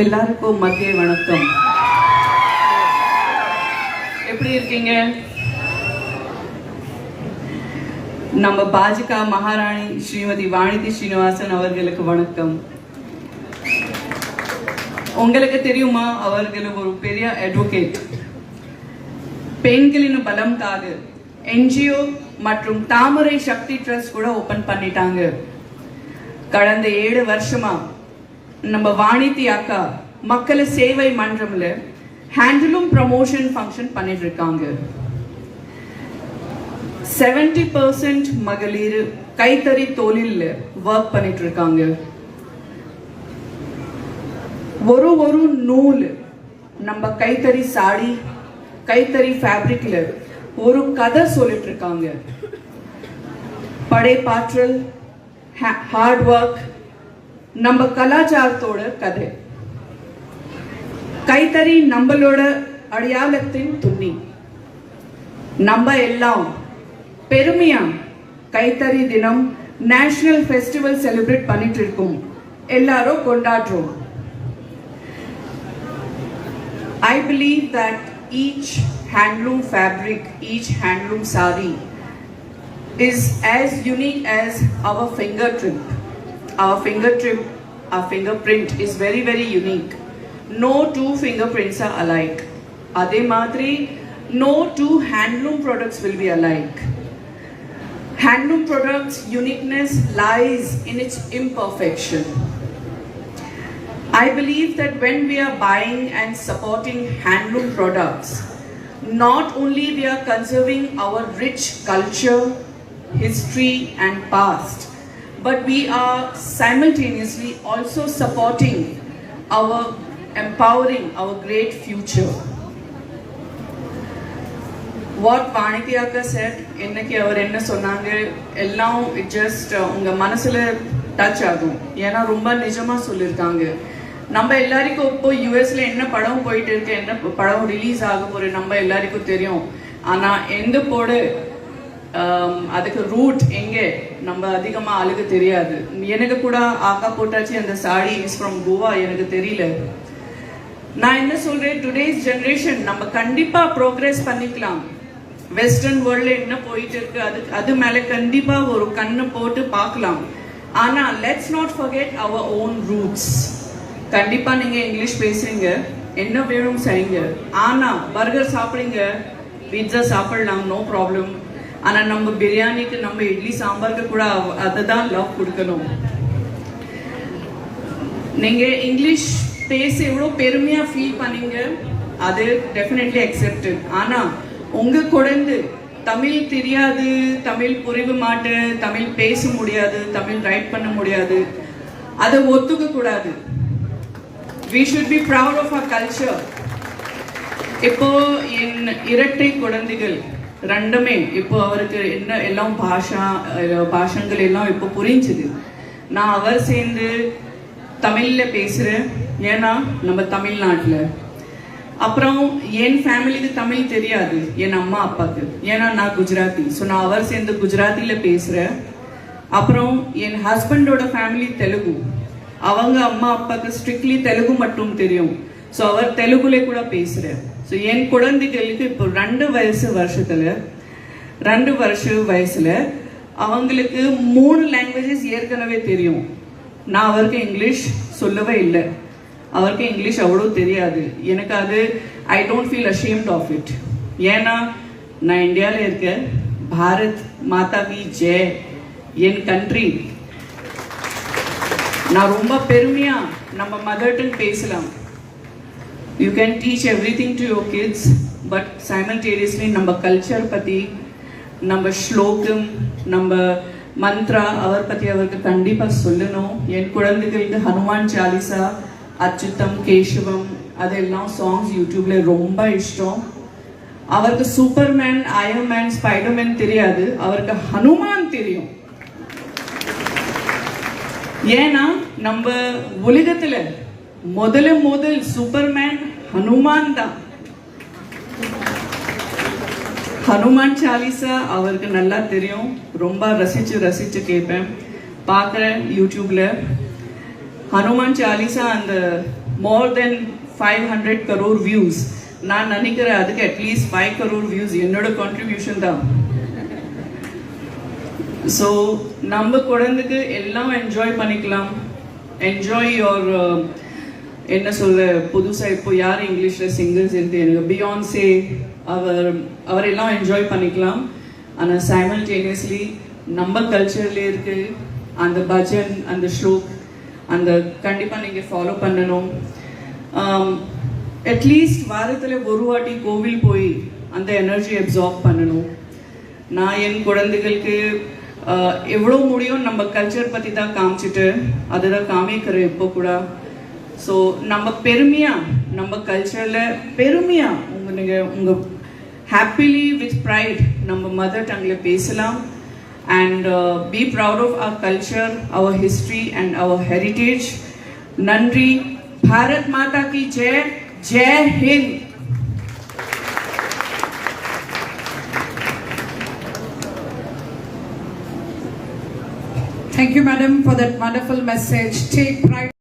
எல்லாருக்கும் மத்திய வணக்கம். எப்படி இருக்கீங்க? நம்ம பாஜக மகாராணி ஸ்ரீமதி வாணிதி ஸ்ரீனிவாசன் அவர்களுக்கு வணக்கம். உங்களுக்கு தெரியுமா? அவர்கள் ஒரு பெரிய அட்வொகேட் பெண்களின் பலம்காக என்ஜிஓ மற்றும் தாமரை சக்தி ட்ரஸ்ட் கூட ஓபன் பண்ணிட்டாங்க. கடந்த ஏழு வருஷமா நம்ம வாணிதி அக்கா மக்கள் சேவை மன்றம்ல ஹேண்ட்லூம் ப்ரமோஷன் ஃபங்க்ஷன் பண்ணிட்டு இருக்காங்க செவன்டி பர்சன்ட் மகளிர் கைத்தறி தொழில ஒர்க் பண்ணிட்டு இருக்காங்க ஒரு ஒரு நூல் நம்ம கைத்தறி சாடி கைத்தறி ஃபேப்ரிக்ல ஒரு கதை சொல்லிட்டு இருக்காங்க படைப்பாற்றல் ஹார்ட் ஒர்க் நம்ம கலாச்சாரத்தோட கதை. கைத்தறி நம்மளோட அடையாளத்தின் துணி நம்ம எல்லாம் பெருமையா கைத்தறி தினம் நேஷனல் ஃபெஸ்டிவல் செலிப்ரேட் பண்ணிட்டு இருக்கோம் எல்லாரும் கொண்டாடுறோம். I believe that each handloom fabric, each handloom sari is as unique as our trip Our fingertip, our fingerprint is very, very unique. No two fingerprints are alike. Ade madri, no two handloom products will be alike. Handloom products' uniqueness lies in its imperfection. I believe that when we are buying and supporting handloom products, not only we are conserving our rich culture, history and past, but we are simultaneously also supporting our empowering our great future. What வாணிதி அக்கா said இன்னைக்கு அவர் என்ன சொன்னாங்க எல்லாம் it just உங்கள் மனசில் touch ஆகும் ஏன்னா ரொம்ப நிஜமாக சொல்லியிருக்காங்க நம்ம எல்லாருக்கும் இப்போ யூஎஸ்ல என்ன படம் போயிட்டு இருக்கு என்ன படம் ரிலீஸ் ஆக போற நம்ம எல்லாருக்கும் தெரியும் ஆனால் எந்த போடு Um, அதுக்கு ரூட் எங்கே? நம்ம அதிகமாக ஆளுக்கு தெரியாது. எனக்கு கூட ஆக்கா போட்டாச்சு அந்த சாடி இஸ் ஃப்ரம் கோவா எனக்கு தெரியல. நான் என்ன சொல்றேன்? டுடேஸ் ஜென்ரேஷன் நம்ம கண்டிப்பாக ப்ரோக்ரஸ் பண்ணிக்கலாம். வெஸ்டர்ன் வேர்ல்டில் என்ன போயிட்டு இருக்கு? அது அது மேலே கண்டிப்பாக ஒரு கண்ணு போட்டு பார்க்கலாம். ஆனால் let's not forget our own roots கண்டிப்பாக நீங்கள் இங்கிலீஷ் பேசுறீங்க. என்ன வேணும் செய்யுங்க. ஆனால் பர்கர் சாப்பிடுங்க. பீட்சா சாப்பிடலாம் நோ ப்ராப்ளம் ஆனால் நம்ம பிரியாணிக்கு நம்ம இட்லி சாம்பாருக்கு கூட அதை தான் லவ் கொடுக்கணும். நீங்கள் இங்கிலீஷ் பேச எவ்வளோ பெருமையாக ஃபீல் பண்ணீங்க அது டெஃபினெட்லி அக்செப்டட் ஆனால் உங்கள் குழந்தை தமிழ் தெரியாது தமிழ் புரிவு மாட்டு தமிழ் பேச முடியாது தமிழ் ரைட் பண்ண முடியாது. அதை ஒத்துக்க கூடாது. We should be proud of a culture இப்போ என் இரட்டை குழந்தைகள் ரெண்டுமே இப்போ அவருக்கு என்ன எல்லாம் பாஷா பாஷங்கள் எல்லாம் இப்போ புரிஞ்சுது நான் அவர் சேர்ந்து தமிழில் பேசுகிறேன் ஏன்னா நம்ம தமிழ்நாட்டில் அப்புறம் என் ஃபேமிலிக்கு தமிழ் தெரியாது என் அம்மா அப்பாவுக்கு ஏன்னா நான் குஜராத்தி ஸோ நான் அவர் சேர்ந்து குஜராத்தியில் பேசுகிறேன் அப்புறம் என் ஹஸ்பண்டோட ஃபேமிலி தெலுங்கு அவங்க அம்மா அப்பாவுக்கு ஸ்ட்ரிக்ட்லி தெலுங்கு மட்டும் தெரியும் ஸோ அவர் தெலுங்குலேயே கூட பேசுகிறேன் ஸோ என் குழந்தைகளுக்கு இப்போ ரெண்டு வயசு வருஷத்தில் ரெண்டு வருஷ வயசில் அவங்களுக்கு மூணு லாங்குவேஜஸ் ஏற்கனவே தெரியும். நான் அவருக்கு இங்கிலீஷ் சொல்லவே இல்லை. அவருக்கு இங்கிலீஷ் அவ்வளோ தெரியாது. எனக்கு அது I don't feel ashamed of it ஏன்னா நான் இந்தியாவில் இருக்கேன். பாரத் மாதா கி ஜெய். என் கண்ட்ரி நான் ரொம்ப பெருமையாக நம்ம மதர் டங் பேசலாம். You can teach everything to your kids but simultaneously நம்ம கல்ச்சர் பற்றி நம்ம ஸ்லோகம் நம்ம மந்த்ரா அவர் பற்றி அவருக்கு கண்டிப்பாக சொல்லணும். என் குழந்தைகளுக்கு ஹனுமான் சாலிசா அச்சுத்தம் கேசவம் அதெல்லாம் சாங்ஸ் யூடியூப்ல ரொம்ப இஷ்டம். அவருக்கு சூப்பர்மேன் அயர்மேன் ஸ்பைடர்மேன் தெரியாது. அவருக்கு ஹனுமான் தெரியும். ஏன்னா நம்ம உலகத்தில் முதல்ல முதல் சூப்பர்மேன் ஹனுமான் தான் ஹனுமான் சாலிசா அவருக்கு நல்லா தெரியும் ரொம்ப ரசிச்சு ரசிச்சு கேட்பேன் பார்க்குறேன் யூடியூப்ல ஹனுமான் சாலிசா அந்த more than five hundred crore views நான் நினைக்கிறேன் அதுக்கு அட்லீஸ்ட் ஃபைவ் கரோர் வியூஸ் என்னோட கான்ட்ரிபியூஷன் தான் ஸோ நம்ம குழந்தைக்கு எல்லாம் என்ஜாய் பண்ணிக்கலாம் என்ஜாய் யோர் என்ன சொல்ல புதுசாக இப்போ யார் இங்கிலீஷில் சிங்கர்ஸ் இருக்கு எனக்கு பியான்சே அவர் அவரெல்லாம் என்ஜாய் பண்ணிக்கலாம். ஆனால் சைமல்டேனியஸ்லி நம்ம கல்ச்சர்லேயே இருக்கு அந்த பஜன் அந்த ஸ்லோக் அந்த கண்டிப்பாக நீங்கள் ஃபாலோ பண்ணணும். அட்லீஸ்ட் வாரத்தில் ஒரு வாட்டி கோவில் போய் அந்த எனர்ஜி அப்சார்ப் பண்ணணும். நான் என் குழந்தைகளுக்கு எவ்வளோ முடியும் நம்ம கல்ச்சர் பற்றி தான் காமிச்சிட்டு அதை தான் காமிக்கிறேன் இப்போ கூட. ஸோ நம்ம பெருமையாக நம்ம கல்ச்சரில் பெருமையாக உங்கள் நீங்கள் உங்கள் ஹாப்பிலி வித் ப்ரைட் நம்ம மதர் டங்கில் பேசலாம். And be proud of our culture our history and our heritage நன்றி. பாரத் மாதா கி Jai. Jai Hind. Thank you, madam, for that wonderful message. Take pride.